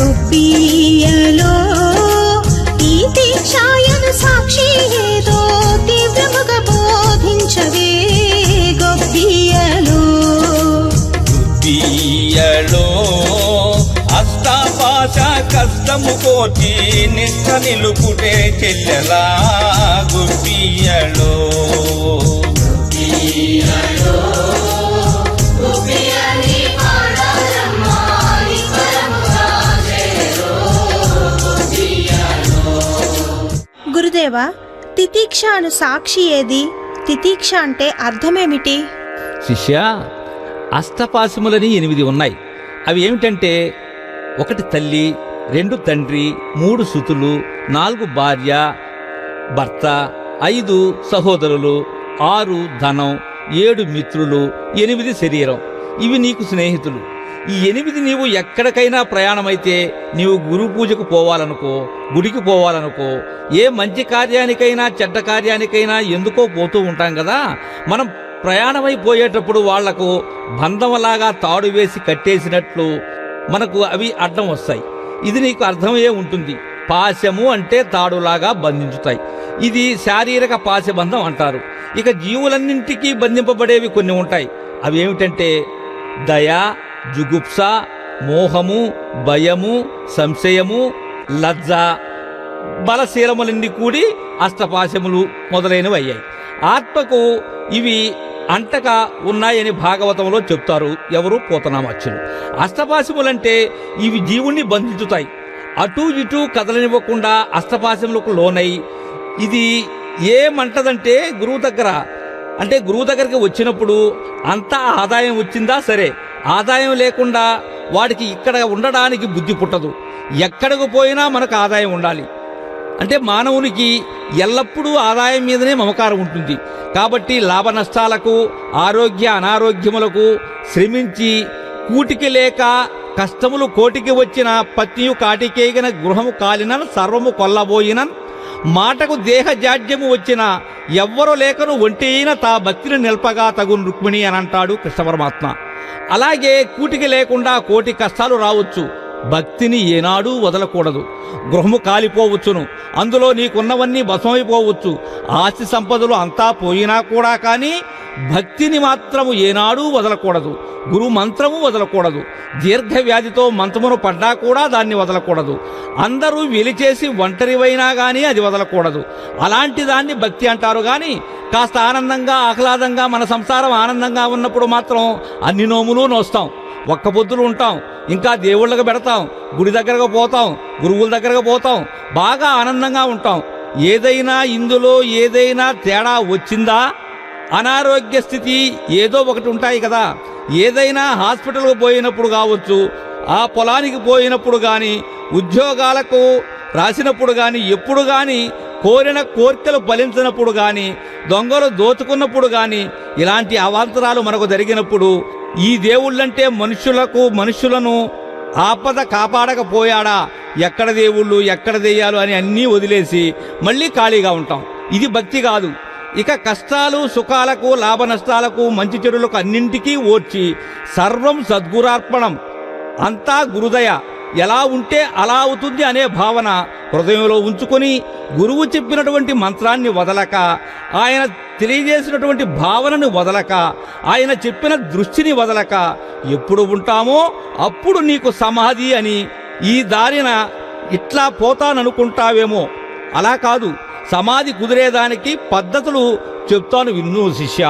గొబ్బియలో ఈ దీక్షాయను సాక్షి ఏదో తీవ్రముగా బోధించవే గొబ్బియలో బియ్యలో అష్టాపాశ కష్టము కోటి నిష్ట నిలుపుటే చెల్లెలా గుబ్బియ్యలో గురుదేవా తితీక్ష అను సాక్షి ఏది? తితీక్ష అంటే అర్థమేమిటి? శిష్య అష్టపాశములని ఎనిమిది ఉన్నాయి. అవి ఏమిటంటే ఒకటి తల్లి రెండు తండ్రి మూడు సుతులు నాలుగు భార్య భర్త ఐదు సహోదరులు ఆరు ధనం ఏడు మిత్రులు ఎనిమిది శరీరం. ఇవి నీకు స్నేహితులు. ఈ ఎనిమిది నీవు ఎక్కడికైనా ప్రయాణమైతే నీవు గురు పూజకు పోవాలనుకో గుడికి పోవాలనుకో ఏ మంచి కార్యానికైనా చెడ్డ కార్యానికైనా ఎందుకో పోతూ ఉంటాం కదా? మనం ప్రయాణమైపోయేటప్పుడు వాళ్ళకు బంధంలాగా తాడు వేసి కట్టేసినట్లు మనకు అవి అడ్డం వస్తాయి. ఇది నీకు అర్థమయ్యే ఉంటుంది. పాశము అంటే తాడులాగా బంధించుతాయి. ఇది శారీరక పాశబంధం అంటారు. ఇక జీవులన్నింటికీ బంధింపబడేవి కొన్ని ఉంటాయి. అవి ఏమిటంటే దయ జుగుప్స మోహము భయము సంశయము లజ్జ. బలశీలములన్నీ కూడి అష్టపాశములు మొదలైనవి అయ్యాయి. ఆత్మకు ఇవి అంటగా ఉన్నాయని భాగవతంలో చెప్తారు. ఎవరు? పోతనామచ్చులు అష్టపాశములంటే ఇవి జీవుణ్ణి బంధించుతాయి. అటు ఇటు కదలనివ్వకుండా అష్టపాశములకు లోనై ఇది ఏమంటదంటే గురువు దగ్గర అంటే గురువు దగ్గరికి వచ్చినప్పుడు అంతా ఆదాయం వచ్చిందా సరే ఆదాయం లేకుండా వాడికి ఇక్కడ ఉండడానికి బుద్ధి పుట్టదు. ఎక్కడికి పోయినా మనకు ఆదాయం ఉండాలి. అంటే మానవునికి ఎల్లప్పుడూ ఆదాయం మీదనే మమకారం ఉంటుంది. కాబట్టి లాభ నష్టాలకు ఆరోగ్య అనారోగ్యములకు శ్రమించి కూటికి లేక కష్టములు కోటికి వచ్చిన పత్నియు కాటికేగిన గృహము కాలినన్ సర్వము కొల్లబోయినన్ మాటకు దేహ జాడ్యము వచ్చిన ఎవ్వరు లేకను ఒంటైన తా భక్తిని నిల్పగా తగు రుక్మిణి అని అంటాడు కృష్ణ పరమాత్మ అలాగే కూటికి లేకుండా కోటి కష్టాలు రావచ్చు. భక్తిని ఏనాడూ వదలకూడదు. గృహము కాలిపోవచ్చును. అందులో నీకున్నవన్నీ భస్మైపోవచ్చు ఆస్తి సంపదలు అంతా పోయినా కూడా కానీ భక్తిని మాత్రము ఏనాడూ వదలకూడదు. గురు మంత్రము వదలకూడదు. దీర్ఘ వ్యాధితో మంత్రమును పడ్డా కూడా దాన్ని వదలకూడదు. అందరూ వెలిచేసి ఒంటరివైనా కానీ అది వదలకూడదు. అలాంటి దాన్ని భక్తి అంటారు కానీ కాస్త ఆనందంగా ఆహ్లాదంగా మన సంసారం ఆనందంగా ఉన్నప్పుడు మాత్రం అన్ని నోములు నోస్తాం. ఒక్క పొద్దులు ఉంటాం. ఇంకా దేవుళ్ళకు పెడతాం. గుడి దగ్గరకు పోతాం. గురువుల దగ్గరకు పోతాం. బాగా ఆనందంగా ఉంటాం. ఏదైనా ఇందులో ఏదైనా తేడా వచ్చిందా? అనారోగ్య స్థితి ఏదో ఒకటి ఉంటాయి కదా. ఏదైనా హాస్పిటల్కు పోయినప్పుడు కావచ్చు ఆ పొలానికి పోయినప్పుడు కానీ ఉద్యోగాలకు రాసినప్పుడు కానీ ఎప్పుడు కానీ కోరిన కోరికలు ఫలించినప్పుడు కానీ దొంగలు దోచుకున్నప్పుడు కానీ ఇలాంటి అవాంతరాలు మనకు జరిగినప్పుడు ఈ దేవుళ్ళంటే మనుషులకు మనుషులను ఆపద కాపాడకపోయాడా? ఎక్కడ దేవుళ్ళు ఎక్కడ దెయ్యాలు అని అన్నీ వదిలేసి మళ్ళీ ఖాళీగా ఉంటాం. ఇది భక్తి కాదు. ఇక కష్టాలు సుఖాలకు లాభ నష్టాలకు మంచి చెడులకు అన్నింటికీ ఓర్చి సర్వం సద్గురార్పణం. అంతా గురుదయ. ఎలా ఉంటే అలా అవుతుంది అనే భావన హృదయంలో ఉంచుకొని గురువు చెప్పినటువంటి మంత్రాన్ని వదలక ఆయన తెలియజేసినటువంటి భావనను వదలక ఆయన చెప్పిన దృష్టిని వదలక ఎప్పుడు ఉంటామో అప్పుడు నీకు సమాధి అని ఈ దారిన ఇట్లా పోతాననుకుంటావేమో. అలా కాదు. సమాధి కుదిరేదానికి పద్ధతులు చెప్తాను విన్ను శిష్య.